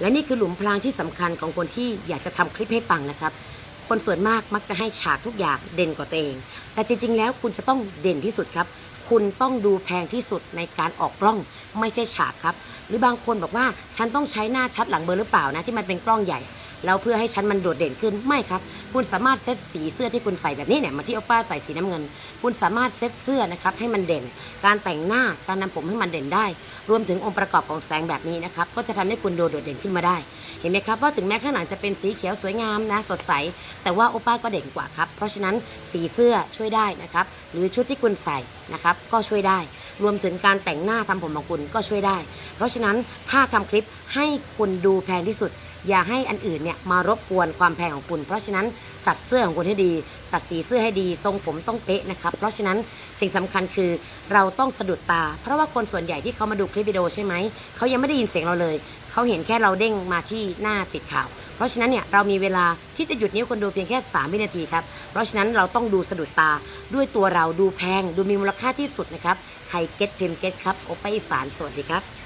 และนี่คือหลุมพรางที่สำคัญของคนที่อยากจะทำคลิปให้ปังนะครับ คนส่วนมากมักจะให้ฉากทุกอย่างเด่นกว่าตัวเอง แต่จริง ๆ แล้วคุณจะต้องเด่นที่สุดครับ คุณต้องดูแพงที่สุดในการออกกล้องไม่ใช่ฉากครับ หรือบางคนบอกว่าฉันต้องใช้หน้าชัดหลังเบอร์หรือเปล่านะที่มันเป็นกล้องใหญ่ แล้วเพื่อให้ฉันมันโดดเด่นขึ้นไม่ครับ คุณสามารถเซตสีเสื้อที่คุณใส่แบบนี้เนี่ยมาที่โอป้าใส่สีน้ำเงิน คุณสามารถเซตเสื้อนะครับให้มันเด่น การแต่งหน้าการนำผมให้มันเด่นได้ รวมถึงองค์ประกอบของแสงแบบนี้นะครับก็จะทำให้คุณโดดเด่นขึ้นมาได้ เห็นไหมครับว่าถึงแม้ข้างหลังจะเป็นสีเขียวสวยงามนะสดใส แต่ว่าโอป้าก็เด่นกว่าครับเพราะฉะนั้นสีเสื้อช่วยได้นะครับหรือชุดที่คุณใส่นะครับก็ช่วยได้ รวมถึงการแต่งหน้าทำผมของคุณก็ช่วยได้ เพราะฉะนั้นถ้าทำคลิปให้คุณดูแพงที่สุด อย่าให้อันอื่นเนี่ยมารบกวนความแพงของคุณ เพราะฉะนั้นจัดเสื้อของคุณให้ดี จัดสีเสื้อให้ดีทรงผมต้องเป๊ะนะครับ เพราะฉะนั้นสิ่งสำคัญคือเราต้องสะดุดตา เพราะว่าคนส่วนใหญ่ที่เขามาดูคลิปวิดีโอใช่ไหมเขายังไม่ได้ยินเสียงเราเลยเขาเห็นแค่เราเด้งมาที่หน้าปิดข่าว เพราะฉะนั้นเนี่ยเรามีเวลาที่จะหยุดนิ้วคนดูเพียงแค่ 3 วินาทีครับ เพราะฉะนั้นเราต้องดูสะดุดตาด้วยตัวเราดูแพง ดูมีมูลค่าที่สุดนะครับ ใครเก็ตพิมพ์เก็ตครับโอไปอีสานสวัสดีครับ